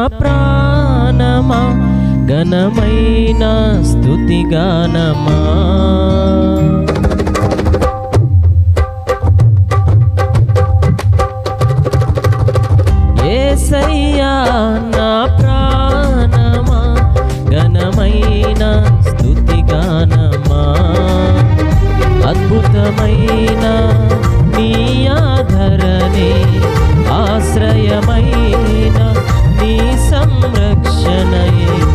నా ప్రాణమా ఘనమైన స్థుతిగానమా ఏసయ్యా నా ప్రాణమా ఘనమైన స్థుతిగానమా అద్భుతమైన నీ ఆధరణే ఆశ్రయమైన నీ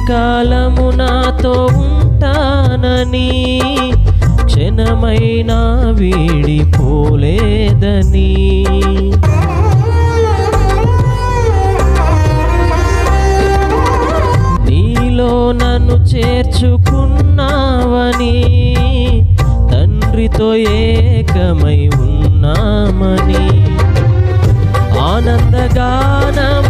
చిరకాలము నాతో ఉంటానని క్షణమైనా వీడిపోలేదని. నీలో నన్ను చేర్చుకున్నావని తండ్రితో ఏకమై ఉన్నామని. ఆనందగానం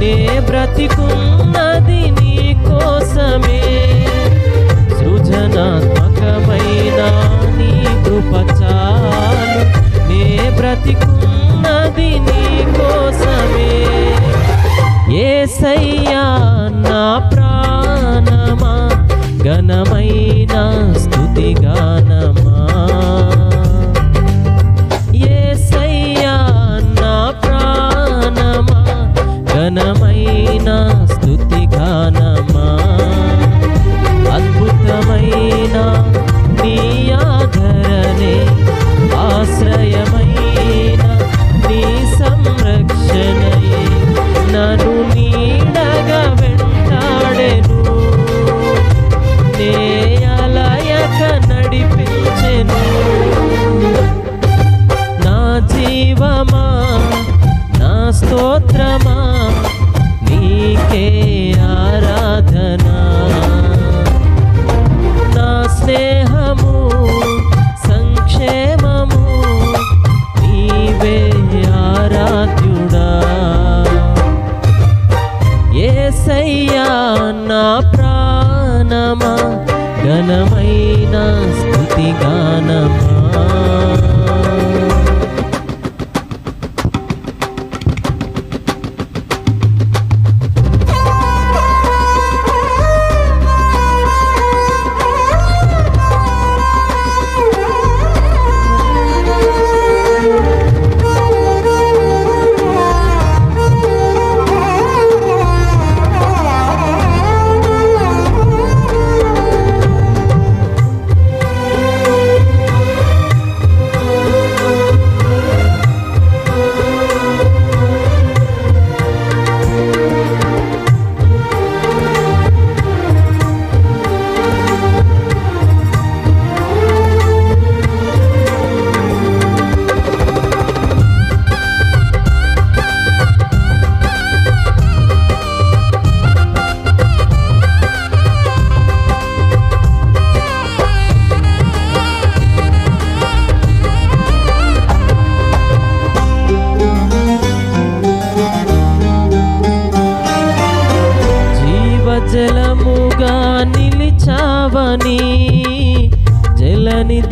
నే బ్రతికున్నది నీ కోసమే. సృజనాత్మకమైన నీ కృపచాలు నే బ్రతికున్నది నీ కోసమే. ఏసయ్యా నా ప్రాణమా ఘనమైన స్థుతిగానమా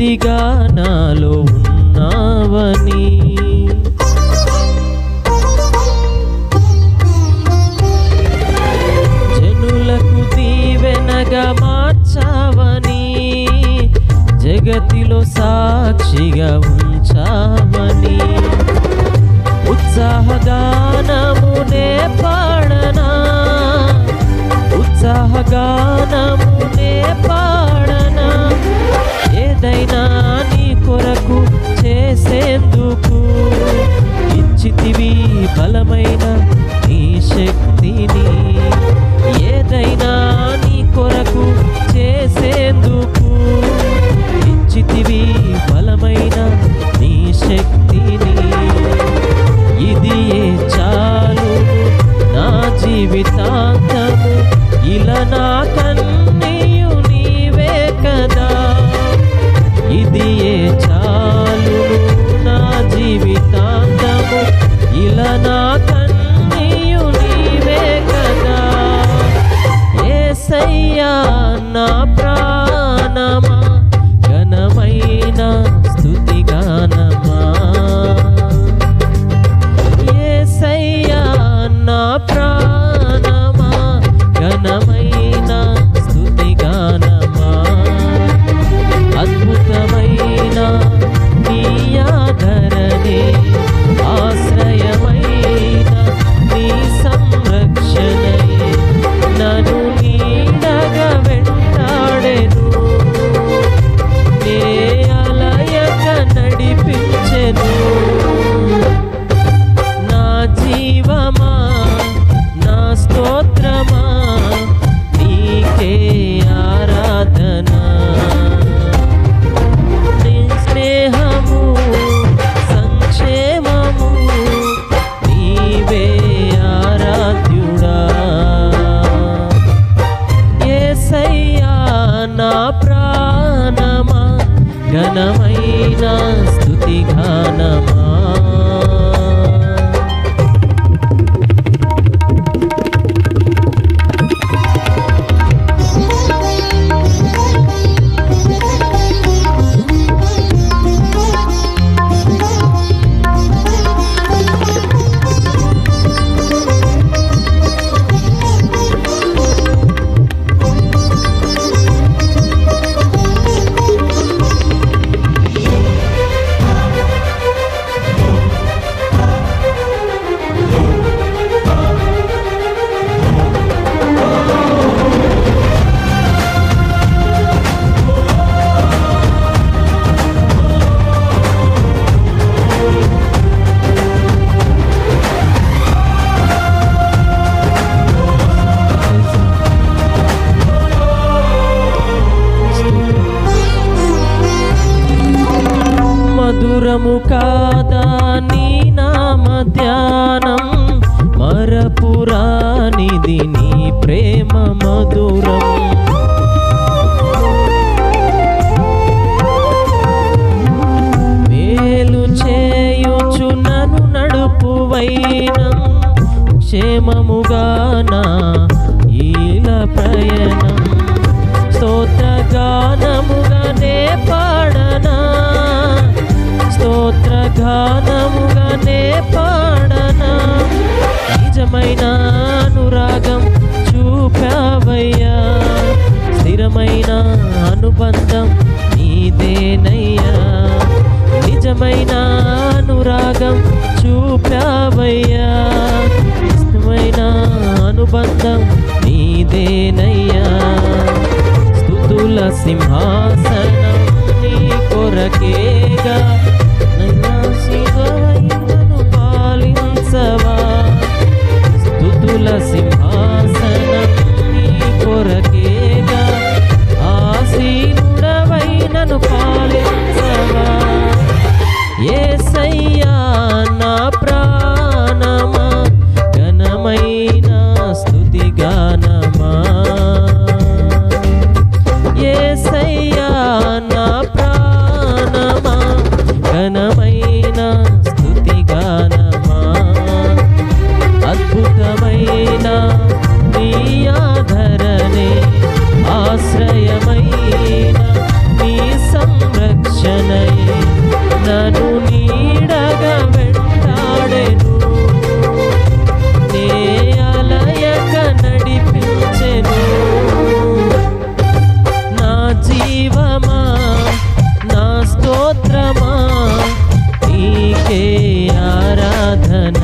ఇదిగా నాలో ఉన్నావని. జనులకు దీవెనగా మార్చావని. జగతిలో సాక్షిగా ఉంచావని జీవితాంతము ఇలా నా కన్నీయు నీవే కదా. ఇది ఏ చాలు నా జీవితాంతము. ఇలా నా దూరము కాదా నీ నామ ధ్యానం? మరపురానిది నీ ప్రేమ మధురం. మేలు చేయుచు నన్ను నడుపువైనం. క్షేమముగా చూపావయ్యా స్థిరమైన అనుబంధం నీదేనయ్యా. నిజమైన అనురాగం చూపావయ్యా ఇష్టమైన అనుబంధం నీదేనయ్యా. స్థుతుల సింహాసనం నీ కొరకేగా నైనా పాలించవా. స్థుతుల సింహాసనం శివమా? నా స్తోత్రమా? నీకే ఆరాధన.